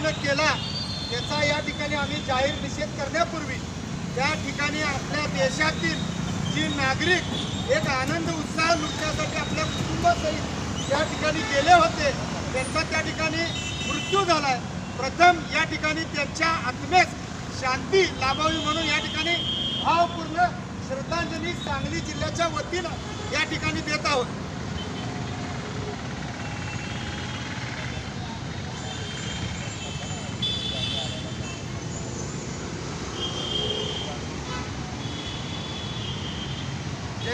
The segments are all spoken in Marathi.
पद्धतीनं केला त्याचा या ठिकाणी आम्ही जाहीर निषेध करण्यापूर्वी त्या ठिकाणी आपल्या देशातील जी नागरिक एक आनंद उत्साह लुटण्यासाठी आपल्या कुटुंबासहित त्या ठिकाणी गेले होते त्यांचा त्या ठिकाणी मृत्यू झाला आहे प्रथम या ठिकाणी त्यांच्या आत्मेस शांती लाभावी म्हणून या ठिकाणी भावपूर्ण श्रद्धांजली सांगली जिल्ह्याच्या वतीनं या ठिकाणी देत आहोत.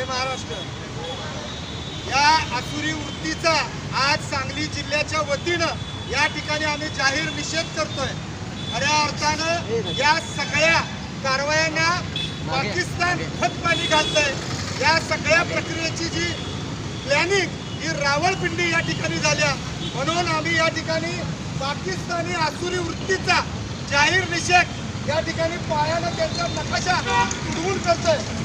महाराष्ट्र. या असुरी वृत्तीचा आज सांगली जिल्ह्याच्या वतीनं या ठिकाणी आम्ही जाहीर निषेध करतोय. खऱ्या अर्थानं या सगळ्या कारवायांना पाकिस्तान खतपाणी घालतंय. या सगळ्या प्रक्रियेची जी प्लॅनिंग ही रावळपिंडी या ठिकाणी झाल्या. म्हणून आम्ही या ठिकाणी पाकिस्तानी आसुरी वृत्तीचा जाहीर निषेध या ठिकाणी पायानं त्यांचा नकाशा तुडवून करतोय.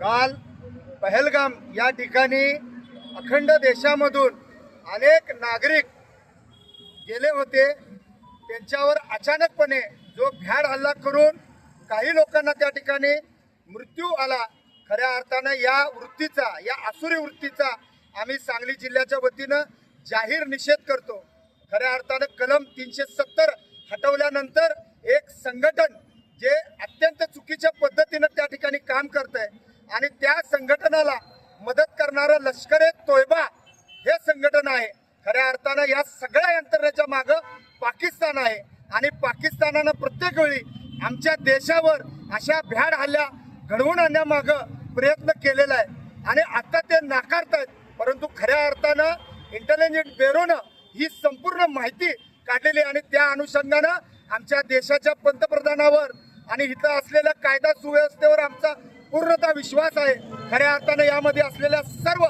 काल पहलगाम या ठिकाणी अखंड देशामधून अनेक नागरिक गेले होते. त्यांच्यावर अचानकपणे जो भ्याड हल्ला करून काही लोकांना त्या ठिकाणी मृत्यू आला खऱ्या अर्थानं या वृत्तीचा या आसुरी वृत्तीचा आम्ही सांगली जिल्ह्याच्या वतीनं जाहीर निषेध करतो. खऱ्या अर्थानं कलम तीनशे सत्तर हटवल्यानंतर एक संघटन जे अत्यंत चुकीच्या पद्धतीनं त्या ठिकाणी काम करत आहे आणि त्या संघटनाला मदत करणारं लष्कर ए तोयबा हे संघटन आहे. खऱ्या अर्थानं या सगळ्या यंत्रणेच्या मागं पाकिस्तान आहे आणि पाकिस्तानानं प्रत्येक वेळी आमच्या देशावर अशा भ्याड हल्ल्या घडवून आणण्यामागं प्रयत्न केलेला आहे. आणि आता ते नाकारतायत परंतु खऱ्या अर्थानं इंटेलिजंट ब्युरोनं ही संपूर्ण माहिती काढलेली आणि त्या अनुषंगानं आमच्या देशाच्या पंतप्रधानावर आणि इथं असलेल्या कायदा सुव्यवस्थेवर आमचा पूर्णतः विश्वास आहे. खऱ्या अर्थानं यामध्ये असलेल्या सर्व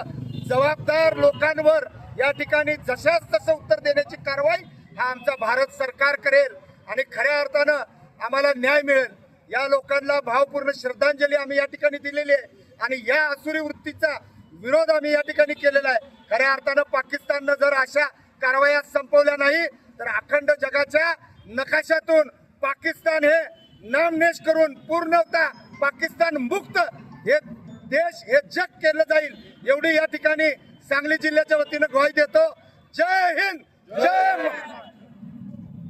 जबाबदार लोकांवर या ठिकाणी जशाच तसं उत्तर देण्याची कारवाई हा आमचा भारत सरकार करेल. आणि खऱ्या अर्थानं आम्हाला न्याय मिळेल. या लोकांना भावपूर्ण श्रद्धांजली आम्ही या ठिकाणी दिलेली आहे. आणि या असुरी वृत्तीचा विरोध आम्ही या ठिकाणी केलेला आहे. खऱ्या अर्थानं पाकिस्ताननं जर अशा कारवाया संपवल्या नाही तर अखंड जगाच्या नकाशातून पाकिस्तान हे नामनेश करून पूर्णतः पाकिस्तान मुक्त हे देश हे जग केलं जाईल एवढी या ठिकाणी सांगली जिल्ह्याच्या वतीनं ग्वाही देतो. जय हिंद जय